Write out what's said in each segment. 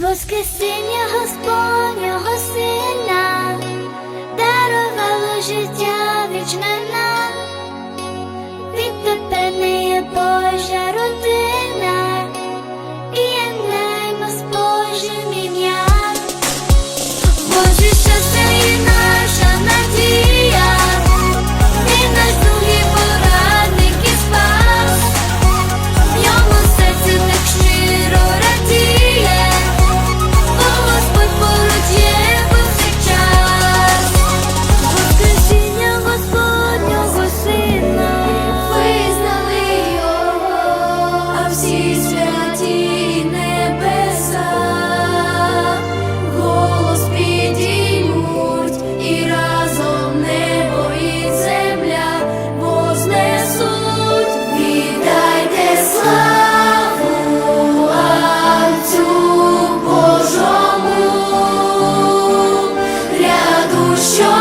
Воскресіння Господнього сина дарувало життя вічне нам. show.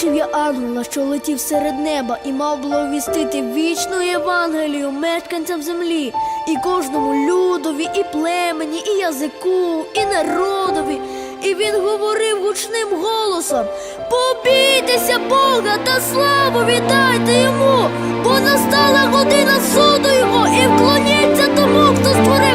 Бачив я ангела, що летів серед неба, і мав благовістити вічну Євангелію мешканцям землі, і кожному людові, і племені, і язику, і народові. І він говорив гучним голосом: побійтеся Бога та славу віддайте йому, бо настала година суду його, і вклоніться тому, хто створив.